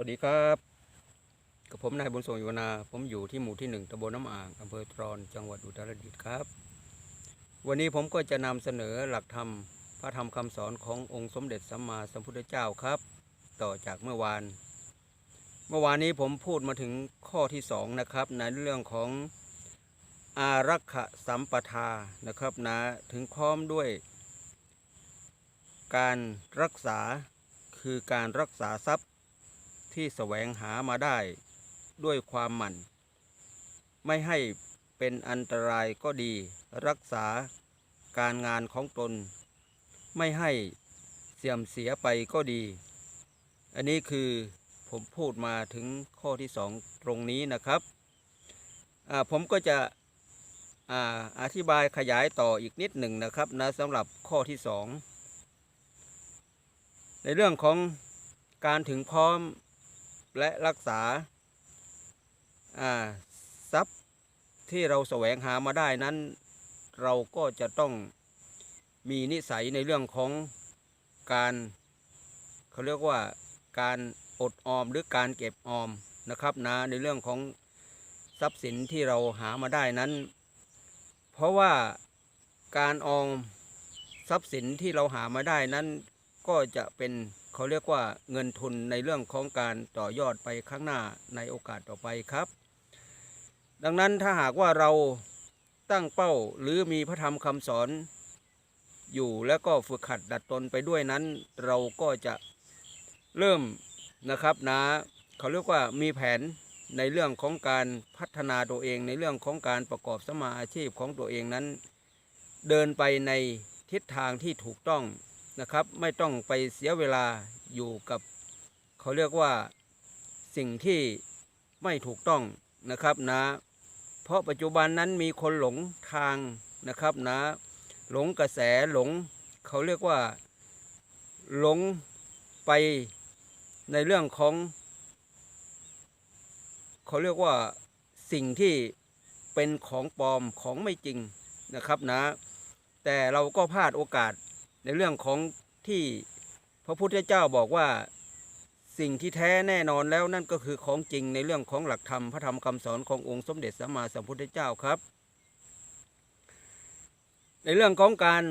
วัสดีครับกับผมนายบุญส่งยู่นาผมอยู่ที่หมู่ที่หนึ่งตำบลน้ำอ่างอำเภอตรอนจังหวัดอุตรดิตถ์ครับ วันนี้ผมก็จะนำเสนอหลักธรรม พระธรรมคำสอนขององค์สมเด็จสัมมาสัมพุทธเจ้าครับ ต่อจากเมื่อวาน เมื่อวานนี้ผมพูดมาถึงข้อที่สองนะครับ ในเรื่องของอารักขสัมปทานะครับนะถึงพร้อมด้วย การรักษาคือการรักษาทรัพย์ ที่แสวงหามาได้ ด้วยความหมั่น ไม่ให้เป็นอันตรายก็ดี รักษาการงานของตน ไม่ให้เสื่อมเสียไปก็ดี อันนี้คือผมพูดมาถึงข้อที่สองตรงนี้นะครับผมก็จะออธิบายขยายต่ออีกนิดหนึ่งนะครับนะสำหรับข้อที่สองในเรื่องของการถึงพร้อม และรักษาทรัพย์ที่เราแสวงหามาได้นั้น เราก็จะต้องมีนิสัยในเรื่องของการเขาเรียกว่าการอดออมหรือการเก็บออมนะครับนะในเรื่องของทรัพย์สินที่เราหามาได้นั้น เพราะว่าการออมทรัพย์สินที่เราหามาได้นั้นก็จะเป็น เขาเรียกว่าเงินทุนในเรื่องของการต่อยอดไปข้างหน้าในโอกาสต่อไปครับ ดังนั้นถ้าหากว่าเราตั้งเป้าหรือมีพระธรรมคำสอน อยู่แล้วก็ฝึกขัดดัดตนไปด้วยนั้น เราก็จะเริ่มนะครับนะเขาเรียกว่ามีแผนในเรื่องของการพัฒนาตัวเองในเรื่องของการประกอบสมมาอาชีพของตัวเองนั้น เดินไปในทิศทางที่ถูกต้อง นะครับ ไม่ต้องไปเสียเวลาอยู่กับ เขาเรียกว่าสิ่งที่ไม่ถูกต้องนะครับนะ เพราะปัจจุบันนั้นมีคนหลงทางนะครับนะ หลงกระแสหลง เขาเรียกว่า หลงไปในเรื่องของ เขาเรียกว่าสิ่งที่เป็นของปลอมของไม่จริงนะครับนะ แต่เราก็พลาดโอกาส ในเรื่องของที่พระพุทธเจ้าบอกว่าสิ่งที่แท้แน่นอนแล้วนั่นก็คือของจริงในเรื่องของหลักธรรมพระธรรมคำสอนขององค์สมเด็จสัมมาสัมพุทธเจ้าครับ ในเรื่องของการ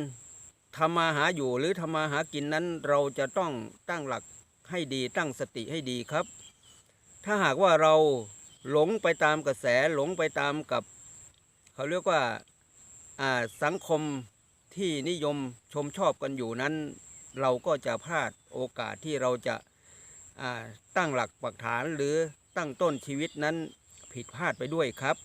ทำมาหาอยู่หรือทำมาหากินนั้นเราจะต้องตั้งหลักให้ดีตั้งสติให้ดีครับ ถ้าหากว่าเราหลงไปตามกระแสหลงไปตามกับ เขาเรียกว่าอ่าสังคม ที่นิยมชมชอบกันอยู่นั้น เราก็จะพลาดโอกาสที่เราจะาตั้งหลักปักฐานหรือตั้งต้นชีวิตนั้นผิดพลาดไปด้วยครับ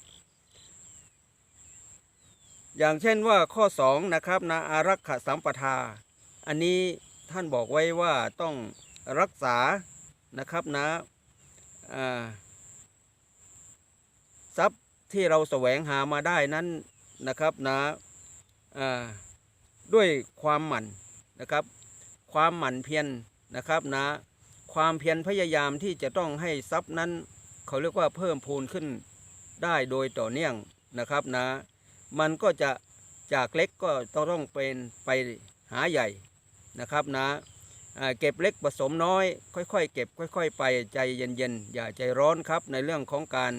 อย่างเช่นว่าข้อ 2 นะครับนะอารักขสัมปทา อันนี้ท่านบอกไว้ว่าต้องรักษานะครับนะอ่าทรัพย์ที่เราแสวงหามาได้นั้นนะครับนะอ่า ด้วยความหมั่นนะครับ ความหมั่นเพียรนะครับนะ ความเพียรพยายามที่จะต้องให้ทรัพย์นั้น เขาเรียกว่าเพิ่มพูนขึ้นได้โดยต่อเนื่องนะครับนะ มันก็จะจากเล็กก็ต้องเป็นไปหาใหญ่นะครับนะอ่าเก็บเล็กผสมน้อย ค่อยๆ เก็บค่อย ๆ ไปใจเย็นๆอย่าใจร้อนครับในเรื่องของการ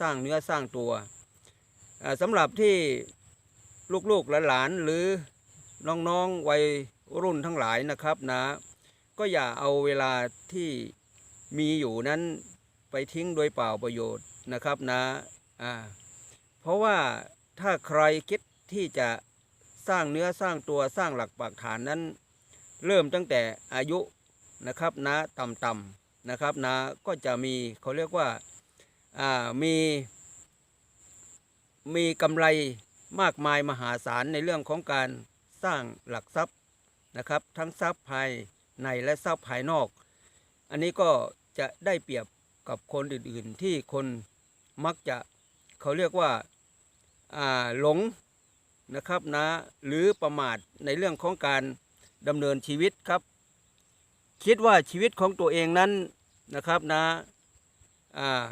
สร้างเนื้อสร้างตัวสำหรับที่ลูกๆหลานๆหรือ น้องๆวัยรุ่นทั้งหลายนะครับนะ ก็อย่าเอาเวลาที่มีอยู่นั้นไปทิ้งโดยเปล่าประโยชน์นะครับนะอ่าเพราะว่าถ้าใครคิดที่จะสร้างเนื้อสร้างตัวสร้างหลักปักฐานนั้น เริ่มตั้งแต่อายุนะครับนะต่ำๆนะครับนะก็จะมีเขาเรียกว่าอ่ามีมีกำไรมากมายมหาศาลในเรื่องของการ สร้างหลักทรัพย์นะครับ ทั้งทรัพย์ภายในและทรัพย์ภายนอก อันนี้ก็จะได้เปรียบกับคนอื่นๆ ที่คนมักจะเขาเรียกว่าหลงนะครับนะหรือประมาทในเรื่องของการดำเนินชีวิตครับ คิดว่าชีวิตของตัวเองนั้นนะครับนะอ่า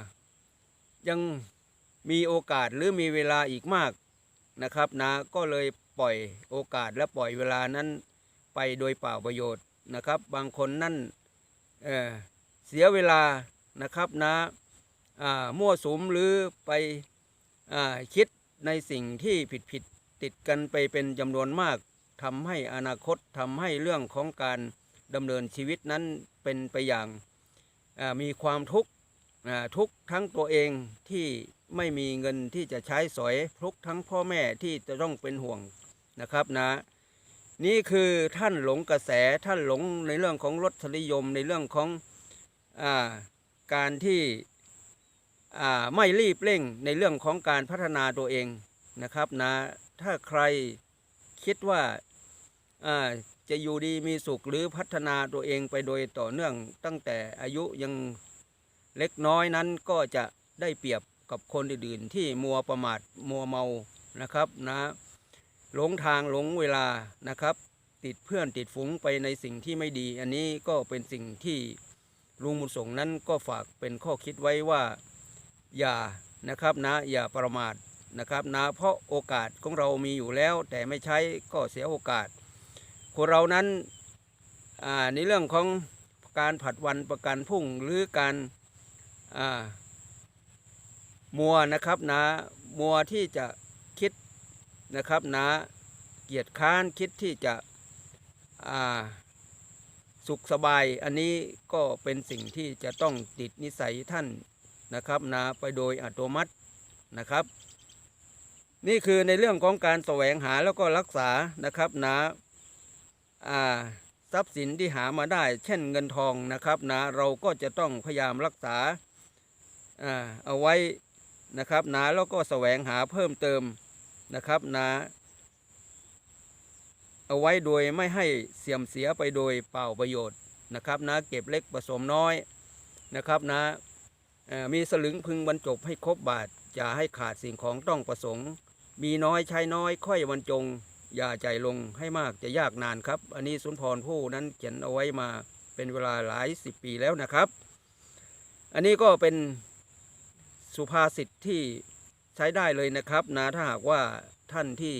ยังมีโอกาสหรือมีเวลาอีกมากนะครับนะก็เลย ปล่อยโอกาสและปล่อยเวลานั้นไปโดยเปล่าประโยชน์นะครับ บางคนนั่นเเสียเวลานะครับนะอ่ามั่วสุมหรือไปอคิดในสิ่งที่ผิดผิดติดกันไปเป็นจำนวนมากทำให้อนาคตทำให้เรื่องของการดำเนินชีวิตนั้นเป็นไปอย่างามีความทุกข์ทุกทั้งตัวเองที่ไม่มีเงินที่จะใช้สอยทุกทั้งพ่อแม่ที่จะต้องเป็นห่วง นะครับนะ นี่คือท่านหลงกระแสท่านหลงในเรื่องของรสนิยมในเรื่องของอาการที่ไม่รีบเร่งในเรื่องของการพัฒนาตัวเองนะครับนะถ้าใครคิดว่าอ่าจะอยู่ดีมีสุขหรือพัฒนาตัวเองไปโดยต่อเนื่องตั้งแต่อายุยังเล็กน้อยนั้นก็จะได้เปรียบกับคนอื่นๆที่มัวประมาทมัวเมานะครับนะ หลงทางหลงเวลานะครับ ติดเพื่อนติดฝูงไปในสิ่งที่ไม่ดี อันนี้ก็เป็นสิ่งที่ลุงบุญส่งนั้นก็ฝากเป็นข้อคิดไว้ว่าอย่านะครับนะอย่าประมาทนะครับนะเพราะโอกาสของเรามีอยู่แล้ว แต่ไม่ใช้ก็เสียโอกาส คนเรานั้นในเรื่องของการผัดวันประกันพรุ่งหรือการมัวนะครับนะมัวที่จะ นะครับนะเกียรติค้านคิดที่จะสุขสบาย อันนี้ก็เป็นสิ่งที่จะต้องติดนิสัยท่านนะครับนะไปโดยอัตโนมัตินะครับ นี่คือในเรื่องของการแสวงหาแล้วก็รักษานะครับนะอ่าทรัพย์สินที่หามาได้ เช่นเงินทองนะครับนะเราก็จะต้องพยายามรักษาอ่าเอาไว้นะครับนะแล้วก็แสวงหาเพิ่มเติม นะครับนะเอาไว้โดยไม่ให้เสื่อมเสียไปโดยเปล่าประโยชน์นะครับนะเก็บเล็กผสมน้อยนะครับนะมีสลึงพึงบรรจบให้ครบบาทอย่าให้ขาดสิ่งของต้องประสงค์ มีน้อยใช้น้อย ค่อยบรรจง อย่าใจลงให้มากจะยากนานครับ อันนี้สุนทรผู้นั้นเขียนเอาไว้มาเป็นเวลาหลายสิบปีแล้วนะครับ อันนี้ก็เป็นสุภาษิตที่ ใช้ได้เลยนะครับนะถ้าหากว่าท่านที่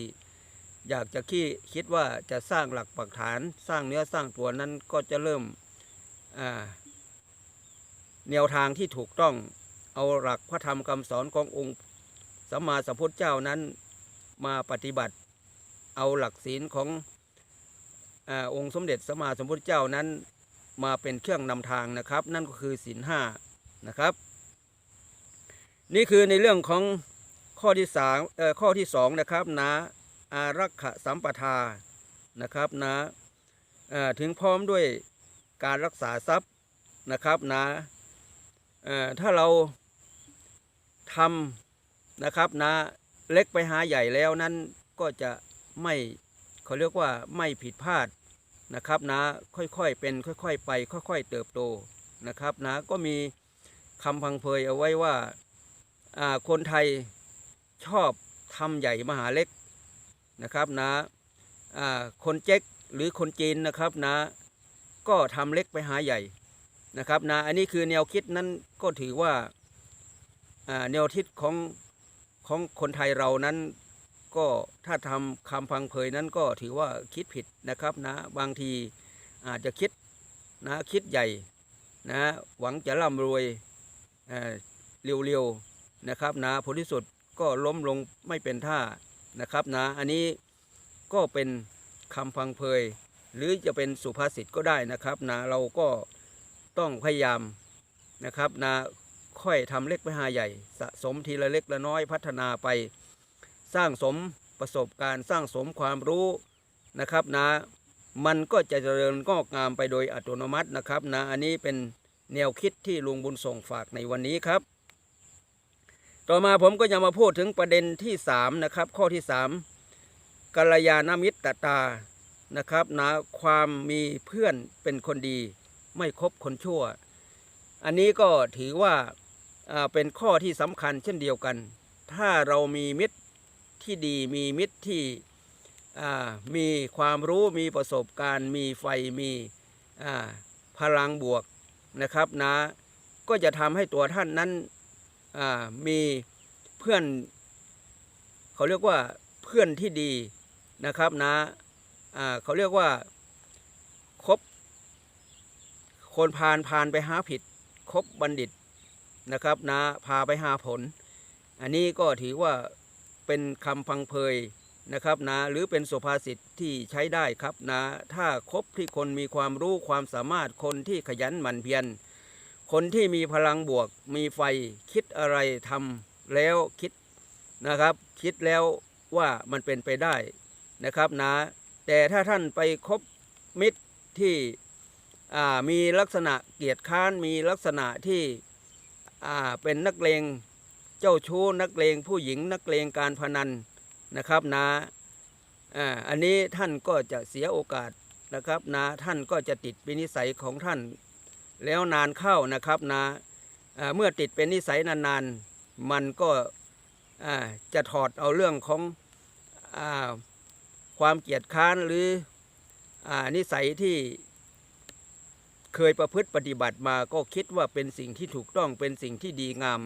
อยากจะคิดคิดว่าจะสร้างหลักปักฐานสร้างเนื้อสร้างตัวนั้นก็จะเริ่มแนวทางที่ถูกต้องเอาหลักพระธรรมคำสอนขององค์สัมมาสัมพุทธเจ้านั้นมาปฏิบัติ เอาหลักศีลของอองค์สมเด็จสัมมาสัมพุทธเจ้านั้นมาเป็นเครื่องนำทางนะครับ นั่นก็คือศีลห้านะครับ นี่คือในเรื่องของ ข้อที่สามเอ่อข้อที่สองนะครับนะอารักขสัมปทานะครับนะถึงพร้อมด้วยการรักษาทรัพย์นะครับนะเอ่อถ้าเราทำนะครับนะเล็กไปหาใหญ่แล้วนั้นก็จะไม่เขาเรียกว่าไม่ผิดพลาดนะครับนะค่อยๆเป็นค่อย ๆ ไป ค่อย ๆ เติบโตนะครับนะก็มีคำพังเพยเอาไว้ว่าอ่าคนไทย ชอบทำใหญ่มหาเล็กนะครับนะอ่าคนเจ๊กหรือคนจีนนะครับนะ ก็ทำเล็กไปหาใหญ่นะครับนะอันนี้คือแนวคิดนั้นก็ถือว่าแนวคิดของของคนไทยเรานั้นก็ถ้าทำคำพังเพยนั้นก็ถือว่าคิดผิดนะครับนะบางทีอาจจะคิดนะคิดใหญ่นะหวังจะร่ำรวยเอ่อเร็วๆนะครับนะผลที่สุด ก็ล้มลงไม่เป็นท่านะครับนะอันนี้ก็เป็นคำพังเพย หรือจะเป็นสุภาษิตก็ได้นะครับนะเราก็ต้องพยายามนะครับนะค่อยทำเล็กไปหาใหญ่ สะสมทีละเล็กละน้อยพัฒนาไป สร้างสมประสบการณ์สร้างสมความรู้นะครับนะมันก็จะเจริญงอกงามไปโดยอัตโนมัตินะครับนะอันนี้เป็นแนวคิดที่ลุงบุญส่งฝากในวันนี้ครับ ต่อมาผมก็จะมาพูดถึงประเด็นที่สามนะครับข้อที่สามกัลยาณมิตรตานะครับนะความมีเพื่อนเป็นคนดี ไม่คบคนชั่ว อันนี้ก็ถือว่าเป็นข้อที่สำคัญเช่นเดียวกัน ถ้าเรามีมิตรที่ดีมีมิตรที่มีความรู้มีประสบการณ์ มีไฟมีพลังบวกนะครับนะก็จะทำให้ตัวท่านนั้น มีเพื่อน เขาเรียกว่าเพื่อนที่ดีนะครับนะอ่าเขาเรียกว่าคบคนพานพานไปหาผิดคบบัณฑิตนะครับนะพาไปหาผล อันนี้ก็ถือว่าเป็นคำพังเพยนะครับนะหรือเป็นสุภาษิตที่ใช้ได้ครับนะถ้าคบที่คนมีความรู้ความสามารถคนที่ขยันหมั่นเพียร คนที่มีพลังบวก มีไฟคิดอะไรทำแล้วคิดนะครับ คิดแล้วว่ามันเป็นไปได้นะครับนะแต่ถ้าท่านไปคบมิตรที่มีลักษณะเกียจค้านมีลักษณะที่เป็นนักเลงเจ้าชู้นักเลงผู้หญิงนักเลงการพนันนะครับนะอ่าอันนี้ท่านก็จะเสียโอกาสนะครับนะท่านก็จะติดป็นนิสัยของท่าน แล้วนานเข้านะครับนะอ่าเมื่อติดเป็นนิสัยนานๆ มันก็จะถอดเอาเรื่องของอความเกียจค้านหรืออนิสัยที่เคยประพฤติปฏิบัติมาก็คิดว่าเป็นสิ่งที่ถูกต้องเป็นสิ่งที่ดีงาม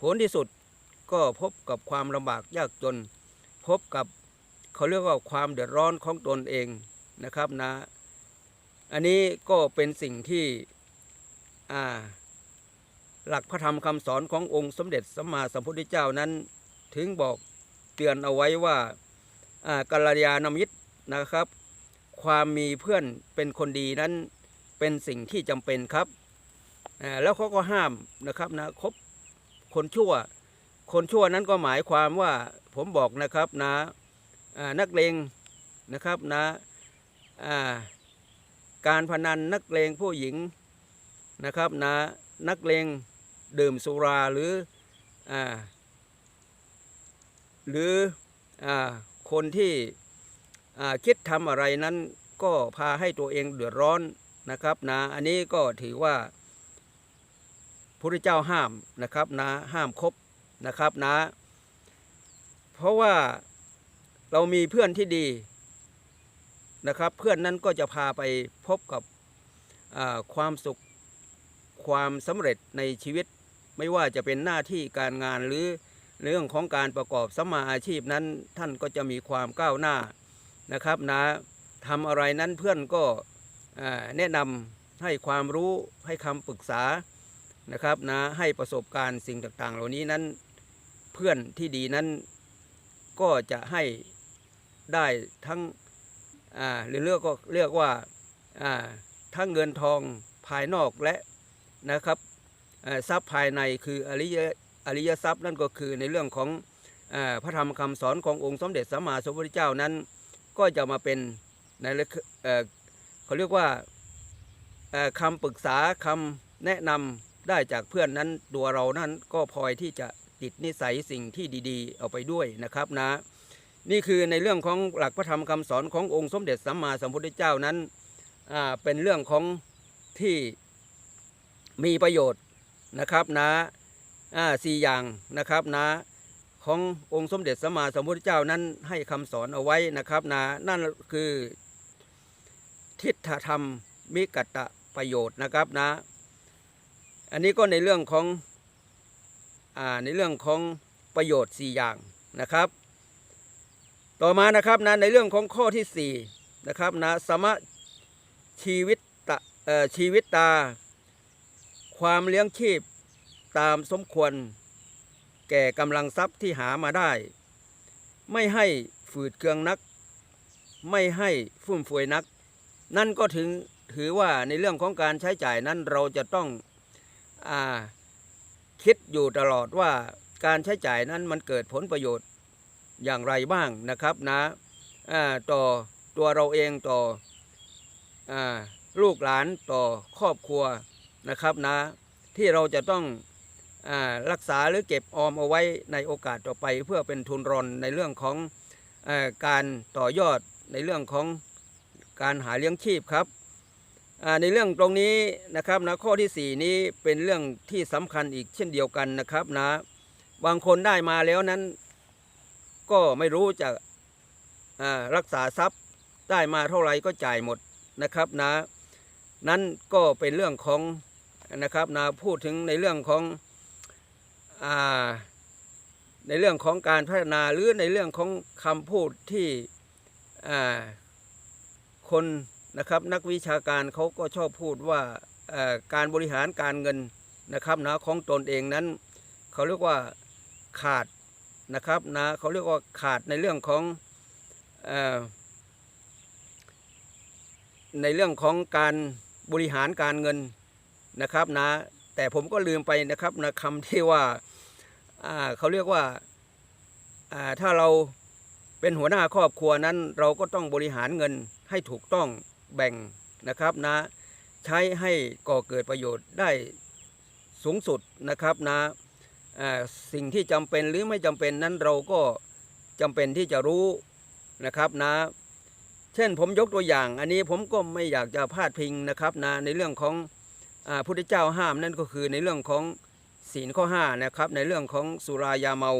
ผลที่สุดก็พบกับความลำบากยากจน พบกับเขาเรียกว่าความเดือดร้อนของตนเองนะครับนะ อันนี้ก็เป็นสิ่งที่ หลักพระธรรมคำสอนขององค์สมเด็จสัมมาสัมพุทธเจ้านั้น ถึงบอกเตือนเอาไว้ว่ากัลยาณมิตรนะครับ ความมีเพื่อนเป็นคนดีนั้นเป็นสิ่งที่จำเป็นครับ แล้วเขาก็ห้ามนะครับนะคบคนชั่ว คนชั่วนั้นก็หมายความว่าผมบอกนะครับนะนักเลงนะครับนะการพนันนักเลงผู้หญิง นะครับนะนักเลงดื่มสุราหรืออ่าหรืออ่าคนที่อ่าคิดทำอะไรนั้นก็พาให้ตัวเองเดือดร้อนนะครับนะอันนี้ก็ถือว่าพระเจ้าห้ามนะครับนะห้ามคบนะครับนะ เพราะว่าเรามีเพื่อนที่ดีนะครับ เพื่อนนั้นก็จะพาไปพบกับอ่าความสุข ความสำเร็จในชีวิต ไม่ว่าจะเป็นหน้าที่การงานหรือเรื่องของการประกอบสมมาอาชีพนั้นท่านก็จะมีความก้าวหน้านะครับนะทำอะไรนั้นเพื่อนก็แนะนำให้ความรู้ให้คำปรึกษานะครับนะให้ประสบการณ์สิ่งต่างๆ เหล่านี้นั้นเพื่อนที่ดีนั้นก็จะให้ได้ทั้งหรือเรียกก็เรียกว่าทั้งเงินทองภายนอกและ นะครับทรัพย์ภายในคืออริยอริยทรัพย์นั่นก็คือในเรื่องของอพระธรรมคำสอนขององค์สมเด็จสัมมาสัมพุทธเจ้านั้น ก็จะมาเป็นในเรื่องเขาเรียกว่าเอ่อคำปรึกษาคำแนะนำได้จากเพื่อนนั้นตัวเรานั้นก็พลอยที่จะติดนิสัยสิ่งที่ดีๆ เอาไปด้วยนะครับนะ นี่คือในเรื่องของหลักพระธรรมคำสอนขององค์สมเด็จสัมมาสัมพุทธเจ้านั้นเป็นเรื่องของที่ มีประโยชน์นะครับนะอ่าสี่อย่างนะครับนะขององค์สมเด็จสัมมาสัมพุทธเจ้านั้นให้คำสอนเอาไว้นะครับนะนั่นคือ ทิฏฐธรรมมิกัตะประโยชน์นะครับนะ อันนี้ก็ในเรื่องของอ่าในเรื่องของประโยชน์สี่อย่างนะครับ ต่อมานะครับนะในเรื่องของข้อที่4นะครับนะสมะชีวิตตะเอ่อชีวิตตา ความเลี้ยงชีพตามสมควร แก่กำลังทรัพย์ที่หามาได้ ไม่ให้ฝืดเคืองนัก ไม่ให้ฟุ่มเฟือยนัก นั่นก็ถึงถือว่าในเรื่องของการใช้จ่ายนั้นเราจะต้องอคิดอยู่ตลอดว่าการใช้จ่ายนั้นมันเกิดผลประโยชน์อย่างไรบ้างนะครับนะต่อตัวเราเองต่ออลูกหลานต่อครอบครัว นะครับนะที่เราจะต้องอรักษาหรือเก็บออมเอาไว้ในโอกาสต่อไป เพื่อเป็นทุนรอนในเรื่องของอการต่อยอดในเรื่องของการหาเลี้ยงชีพครับในเรื่องตรงนี้นะครับนะข้อที่ 4 นี้เป็นเรื่องที่สำคัญอีกเช่นเดียวกันนะครับนะบางคนได้มาแล้วนั้น ก็ไม่รู้จะรักษาทรัพย์ได้มาเท่าไหร่ก็จ่ายหมดนะครับนะนั่นก็เป็นเรื่องของ นะครับนะพูดถึงในเรื่องของอในเรื่องของการพัฒนาหรือในเรื่องของคำพูดที่คนนะครับนักวิชาการเขาก็ชอบพูดว่าการบริหารการเงินนะครับนะของตนเองนั้น เขาเรียกว่าขาดนะครับนะเขาเรียกว่าขาดในเรื่องของอในเรื่องของการบริหารการเงิน นะครับนะแต่ผมก็ลืมไปนะครับนะคำที่ว่าอ่าเขาเรียกว่าอ่าถ้าเราเป็นหัวหน้าครอบครัวนั้น เราก็ต้องบริหารเงินให้ถูกต้องแบ่งนะครับนะใช้ให้ก่อเกิดประโยชน์ได้สูงสุดนะครับนะอ่าสิ่งที่จำเป็นหรือไม่จำเป็นนั้นเราก็จำเป็นที่จะรู้นะครับนะ เช่นผมยกตัวอย่าง อันนี้ผมก็ไม่อยากจะพาดพิงนะครับนะในเรื่องของ พุทธเจ้าห้ามนั่นก็คือในเรื่องของศีลข้อห้านะครับในเรื่องของสุรายาเมา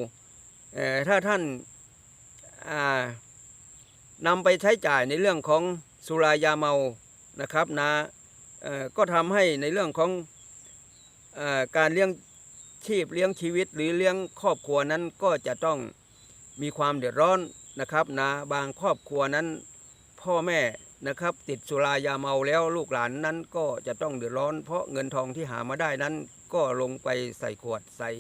เถ้าท่านนำไปใช้จ่ายในเรื่องของสุรายาเมานะครับนะเอ่อก็ทำให้ในเรื่องของอการเลี้ยงชีพเลี้ยงชีวิตหรือเลี้ยงครอบครัวนั้นก็จะต้องมีความเดือดร้อนนะครับนะบางครอบครัวนั้นพ่อแม่ นะครับ ติดสุรายาเมาแล้วลูกหลานนั้นก็จะต้องเดือดร้อน เพราะเงินทองที่หามาได้นั้น ก็ลงไปใส่ขวดใส่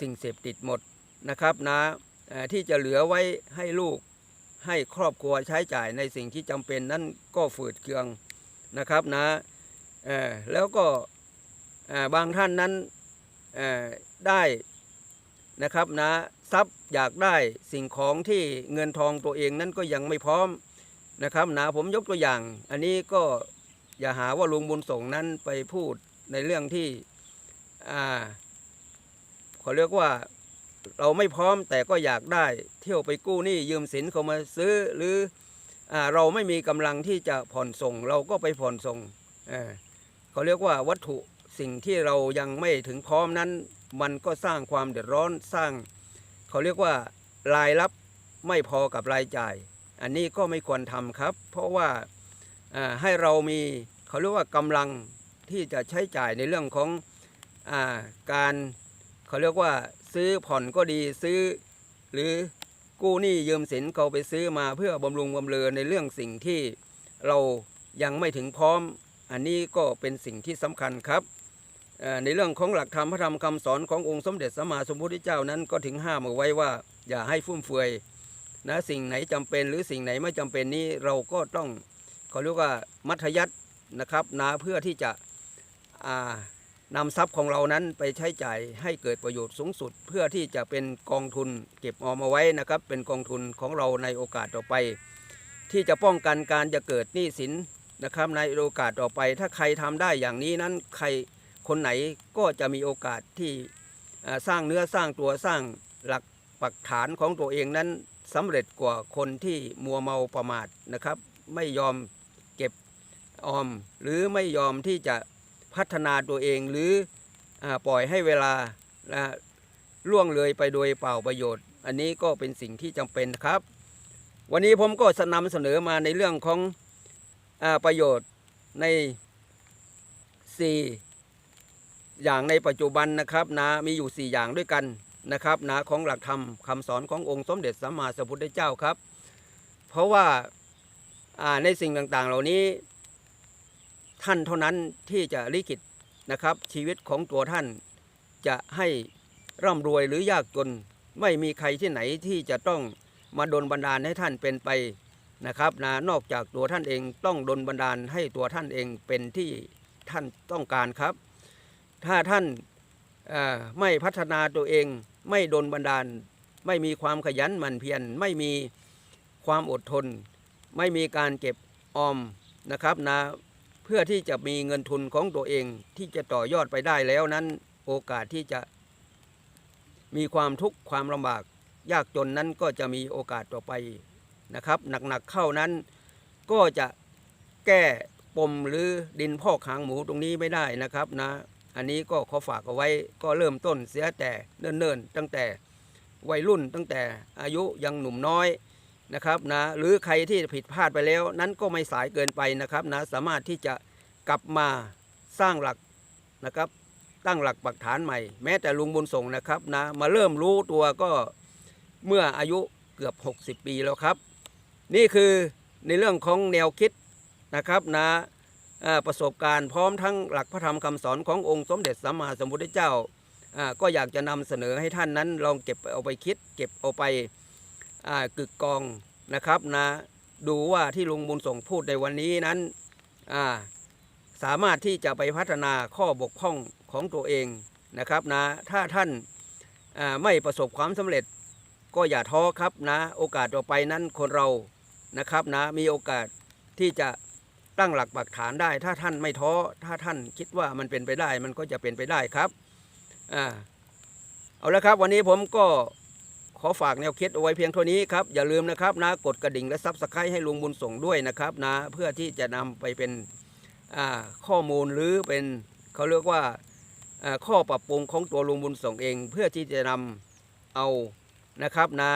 สิ่งเสพติดหมดนะครับนะที่จะเหลือไว้ให้ลูกให้ครอบครัวใช้จ่ายในสิ่งที่จำเป็นนั้นก็ฝืดเคืองนะครับนะแล้วก็บางท่านนั้นได้นะครับนะทรัพย์อยากได้สิ่งของที่เงินทองตัวเองนั้นก็ยังไม่พร้อม นะครับนะผมยกตัวอย่าง อันนี้ก็อย่าหาว่าลุงบุญส่งนั้นไปพูดในเรื่องที่อ่าเขาเรียกว่าเราไม่พร้อมแต่ก็อยากได้เที่ยวไปกู้หนี้ยืมสินเขามาซื้อหรืออาเราไม่มีกำลังที่จะผ่อนส่ง เราก็ไปผ่อนส่งอ่อเขาเรียกว่าวัตถุสิ่งที่เรายังไม่ถึงพร้อมนั้น มันก็สร้างความเดือดร้อนสร้าง เขาเรียกว่ารายรับไม่พอกับรายจ่าย อันนี้ก็ไม่ควรทำครับ เพราะว่าให้เรามีเขาเรียกว่ากำลังที่จะใช้จ่ายในเรื่องของอาการเขาเรียกว่าซื้อผ่อนก็ดีซื้อ หรือกู้หนี้ยืมสินเขาไปซื้อมาเพื่อบำรุงบำเรอในเรื่องสิ่งที่เรายังไม่ถึงพร้อม อันนี้ก็เป็นสิ่งที่สำคัญครับในเรื่องของหลักธรรมพระธรรมคำสอนขององค์สมเด็จสัมมาสัมพุทธเจ้านั้นก็ถึงห้ามเอาไว้ว่า อย่าให้ฟุ่มเฟือย นะสิ่งไหนจำเป็นหรือสิ่งไหนไม่จำเป็นนี้เราก็ต้องเขาเรียกว่ามัธยัตินะครับนะเพื่อที่จะอ่านำทรัพย์ของเรานั้นไปใช้จ่ายให้เกิดประโยชน์สูงสุด เพื่อที่จะเป็นกองทุนเก็บออมเอาไว้นะครับ เป็นกองทุนของเราในโอกาสต่อไป ที่จะป้องกันการจะเกิดหนี้สินนะครับในโอกาสต่อไป ถ้าใครทำได้อย่างนี้นั้นใครคนไหนก็จะมีโอกาสที่สร้างเนื้อสร้างตัวสร้างหลักปักฐานของตัวเองนั้น สำเร็จกว่าคนที่มัวเมาประมาทนะครับ ไม่ยอมเก็บออม หรือไม่ยอมที่จะพัฒนาตัวเองหรืออปล่อยให้เวลานะล่วงเลยไปโดยเปล่าประโยชน์ อันนี้ก็เป็นสิ่งที่จำเป็นครับ วันนี้ผมก็สนำเสนอมาในเรื่องของอประโยชน์ใน 4 อย่างในปัจจุบันนะครับนะมีอยู่ 4 อย่างด้วยกัน นะครับนะของหลักธรรมคำสอนขององค์สมเด็จสัมมาสัมพุทธเจ้าครับ เพราะว่าในสิ่งต่างๆ เหล่านี้ท่านเท่านั้นที่จะลิขิตนะครับ ชีวิตของตัวท่านจะให้ร่ำรวยหรือยากจนไม่มีใครที่ไหนที่จะต้องมาดลบันดาลให้ท่านเป็นไปนะครับนะนอกจากตัวท่านเองต้องดลบันดาลให้ตัวท่านเองเป็นที่ท่านต้องการครับ ถ้าท่าน ไม่พัฒนาตัวเอง ไม่ดนบันดาล ไม่มีความขยันหมั่นเพียรไม่มีความอดทน ไม่มีการเก็บออมนะครับนะเพื่อที่จะมีเงินทุนของตัวเองที่จะต่อยอดไปได้แล้วนั้นโอกาสที่จะมีความทุกข์ความลำบาก ยากจนนั้นก็จะมีโอกาสต่อไปนะครับหนักๆเข้านั้นก็จะแก้ปมหรือดินพอกหางหมูตรงนี้ไม่ได้นะครับนะ อันนี้ก็ขอฝากเอาไว้ก็เริ่มต้นเสียแต่เนิ่นๆ ตั้งแต่วัยรุ่นตั้งแต่อายุยังหนุ่มน้อยนะครับนะหรือใครที่ผิดพลาดไปแล้ว นั้นก็ไม่สายเกินไปนะครับนะสามารถที่จะกลับมาสร้างหลักนะครับตั้งหลักปักฐานใหม่ แม้แต่ลุงบุญส่งนะครับนะมาเริ่มรู้ตัวก็เมื่ออายุเกือบ 60 ปีแล้วครับ นี่คือในเรื่องของแนวคิดนะครับนะอ่า ประสบการณ์พร้อมทั้งหลักพระธรรมคำสอนขององค์สมเด็จสัมมาสัมพุทธเจ้า ก็อยากจะนำเสนอให้ท่านนั้นลองเก็บเอาไปคิด เก็บเอาไปกึกกองนะครับนะดูว่าที่ลุงบุญส่งพูดในวันนี้นั้นสามารถที่จะไปพัฒนาข้อบกพร่องของตัวเองนะครับนะถ้าท่านไม่ประสบความสำเร็จก็อย่าท้อครับนะโอกาสต่อไปนั้นคนเรานะครับนะมีโอกาสที่จะ ตั้งหลักปักฐานได้ ถ้าท่านไม่ท้อถ้าท่านคิดว่ามันเป็นไปได้ มันก็จะเป็นไปได้ครับอ่าเอาละครับ วันนี้ผมก็ขอฝากแนวคิดเอาไว้เพียงเท่านี้ครับ อย่าลืมนะครับนะกดกระดิ่งและซับสไครต์ให้ลุงบุญส่งด้วยนะครับนะเพื่อที่จะนำไปเป็นอ่าข้อมูลหรือเป็นเขาเรียกว่าอ่าข้อปรับปรุงของตัวลุงบุญส่งเอง เพื่อที่จะนำเอานะครับนะ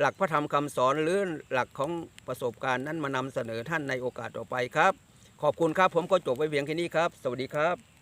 หลักพระธรรมคำสอนหรือหลักของประสบการณ์นั้นมานำเสนอท่านในโอกาสต่อไปครับ ขอบคุณครับผมก็จบไว้เพียงแค่นี้ครับ สวัสดีครับ